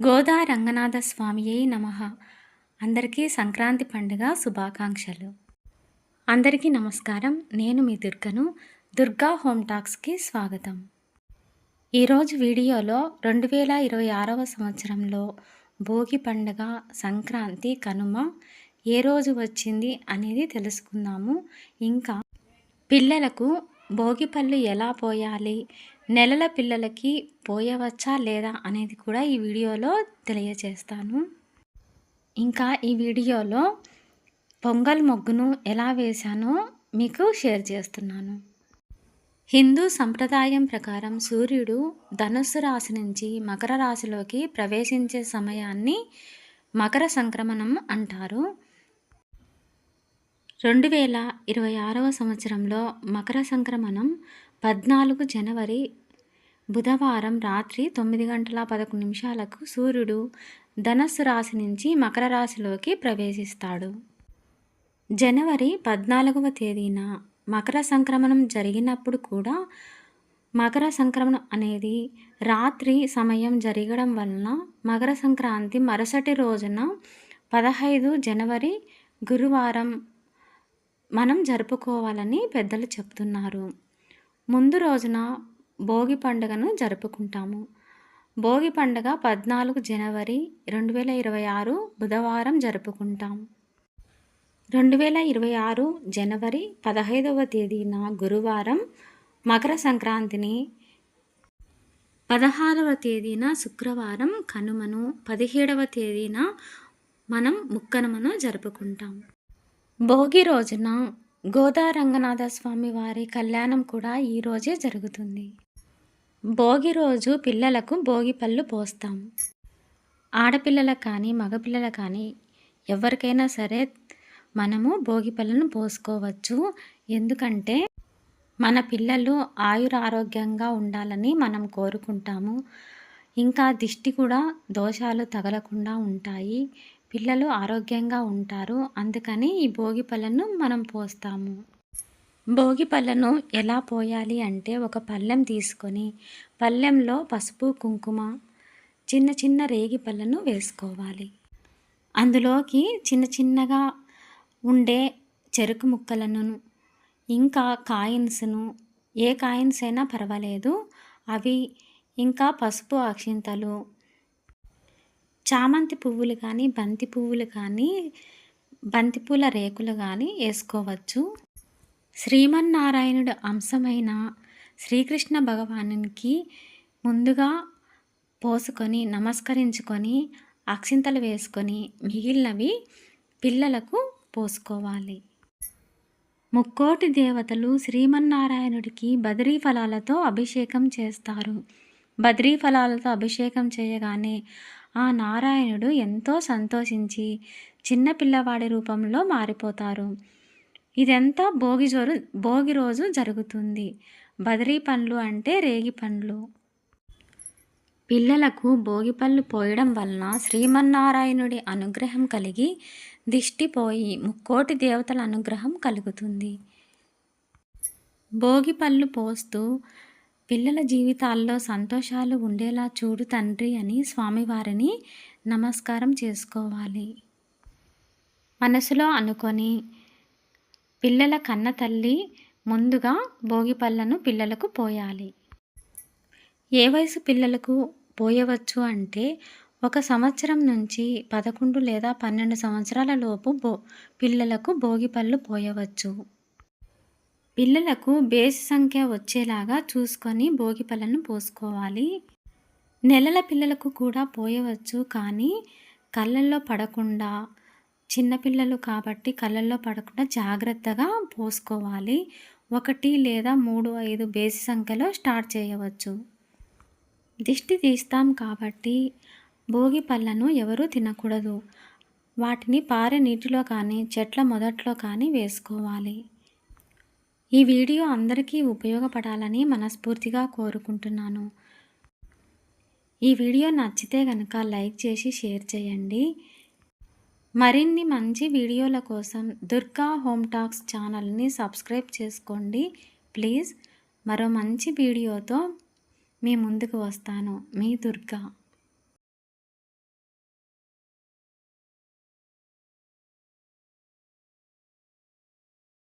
గోదా రంగనాథ స్వామియే నమ. అందరికీ సంక్రాంతి పండుగ శుభాకాంక్షలు. అందరికీ నమస్కారం. నేను మీ దుర్గను. దుర్గా హోమ్ టాక్స్కి స్వాగతం. ఈరోజు వీడియోలో రెండు వేల ఇరవై ఆరవ సంవత్సరంలో భోగి పండుగ సంక్రాంతి కనుమ ఏ రోజు వచ్చింది అనేది తెలుసుకుందాము. ఇంకా పిల్లలకు భోగిపళ్ళు ఎలా పోయాలి నెలల పిల్లలకి పోయవచ్చా లేదా అనేది కూడా ఈ వీడియోలో తెలియచేస్తాను ఇంకా ఈ వీడియోలో పొంగల్ మొగ్గును ఎలా వేశానో మీకు షేర్ చేస్తున్నాను. హిందూ సంప్రదాయం ప్రకారం సూర్యుడు ధనుస్సు రాశి నుంచి మకర రాశిలోకి ప్రవేశించే సమయాన్ని మకర సంక్రమణం అంటారు. రెండు వేల ఇరవై ఆరవ సంవత్సరంలో మకర సంక్రమణం పద్నాలుగు జనవరి బుధవారం రాత్రి తొమ్మిది గంటల పదకొండు నిమిషాలకు సూర్యుడు ధనస్సు రాశి నుంచి మకర రాశిలోకి ప్రవేశిస్తాడు. జనవరి పద్నాలుగవ తేదీన మకర సంక్రమణం జరిగినప్పుడు కూడా మకర సంక్రమణం అనేది రాత్రి సమయం జరగడం వలన మకర సంక్రాంతి మరుసటి రోజున పదహైదు జనవరి గురువారం మనం జరుపుకోవాలని పెద్దలు చెప్తున్నారు. ముందు రోజున భోగి పండుగను జరుపుకుంటాము. భోగి పండుగ పద్నాలుగు జనవరి రెండు వేల ఇరవై ఆరు బుధవారం జరుపుకుంటాం. రెండు వేల ఇరవై ఆరు జనవరి పదహైదవ తేదీన గురువారం మకర సంక్రాంతిని పదహారవ తేదీన శుక్రవారం కనుమను పదిహేడవ తేదీన మనం ముక్కనుమను జరుపుకుంటాం. భోగి రోజున గోదా రంగనాథ స్వామి వారి కళ్యాణం కూడా ఈరోజే జరుగుతుంది. భోగి రోజు పిల్లలకు భోగి పళ్ళు పోస్తాం. ఆడపిల్లల కానీ మగపిల్లల కానీ ఎవరికైనా సరే మనము భోగి పళ్ళను పోసుకోవచ్చు. ఎందుకంటే మన పిల్లలు ఆయుర ఆరోగ్యంగా ఉండాలని మనం కోరుకుంటాము. ఇంకా దిష్టి కూడా దోషాలు తగలకుండా ఉంటాయి. పిల్లలు ఆరోగ్యంగా ఉంటారు. అందుకని ఈ భోగి పళ్ళను మనం పోస్తాము. భోగి పళ్ళను ఎలా పోయాలి అంటే ఒక పళ్ళెం తీసుకొని పళ్ళెంలో పసుపు కుంకుమ చిన్న చిన్న రేగి పళ్ళను వేసుకోవాలి. అందులోకి చిన్న చిన్నగా ఉండే చెరుకు ముక్కలను ఇంకా కాయిన్స్ను ఏ కాయిన్స్ అయినా పర్వాలేదు. అవి ఇంకా పసుపు అక్షింతలు చామంతి పువ్వులు కానీ బంతి పువ్వులు కానీ బంతిపూల రేకులు కానీ వేసుకోవచ్చు. శ్రీమన్నారాయణుడు అంశమైన శ్రీకృష్ణ భగవానునికి ముందుగా పోసుకొని నమస్కరించుకొని అక్షింతలు వేసుకొని మిగిలినవి పిల్లలకు పోసుకోవాలి. ముక్కోటి దేవతలు శ్రీమన్నారాయణుడికి బద్రీ ఫలాలతో అభిషేకం చేస్తారు. బద్రీ ఫలాలతో అభిషేకం చేయగానే ఆ నారాయణుడు ఎంతో సంతోషించి చిన్న పిల్లవాడి రూపంలో మారిపోతారు. ఇదంతా భోగి జోరు భోగి రోజు జరుగుతుంది. బదిరీ పండ్లు అంటే రేగి పండ్లు. పిల్లలకు భోగి పళ్ళు పోయడం వలన శ్రీమన్నారాయణుడి అనుగ్రహం కలిగి దిష్టి పోయి ముక్కోటి దేవతల అనుగ్రహం కలుగుతుంది. భోగి పళ్ళు పోస్తూ పిల్లల జీవితాల్లో సంతోషాలు ఉండేలా చూడు తండ్రి అని స్వామివారిని నమస్కారం చేసుకోవాలి. మనసులో అనుకొని పిల్లల కన్న తల్లి ముందుగా భోగి పళ్ళను పిల్లలకు పోయాలి. ఏ వయసు పిల్లలకు పోయవచ్చు అంటే ఒక సంవత్సరం నుంచి పదకొండు లేదా పన్నెండు సంవత్సరాల లోపు బో పిల్లలకు భోగి పళ్ళు పోయవచ్చు. పిల్లలకు బేసి సంఖ్య వచ్చేలాగా చూసుకొని భోగి పళ్ళను పోసుకోవాలి. నెలల పిల్లలకు కూడా పోయవచ్చు కానీ కళ్ళల్లో పడకుండా చిన్నపిల్లలు కాబట్టి కళ్ళల్లో పడకుండా జాగ్రత్తగా పోసుకోవాలి. ఒకటి లేదా మూడు ఐదు బేసి సంఖ్యలో స్టార్ట్ చేయవచ్చు. దిష్టి తీస్తాం కాబట్టి భోగి పళ్ళను ఎవరూ తినకూడదు. వాటిని పారే నీటిలో కానీ చెట్ల మొదట్లో కానీ వేసుకోవాలి. ఈ వీడియో అందరికీ ఉపయోగపడాలని మనస్ఫూర్తిగా కోరుకుంటున్నాను. ఈ వీడియో నచ్చితే కనుక లైక్ చేసి షేర్ చేయండి. మరిన్ని మంచి వీడియోల కోసం దుర్గా హోమ్ టాక్స్ ఛానల్ని సబ్స్క్రైబ్ చేసుకోండి. ప్లీజ్ మరో మంచి వీడియోతో మీ ముందుకు వస్తాను. మీ దుర్గా.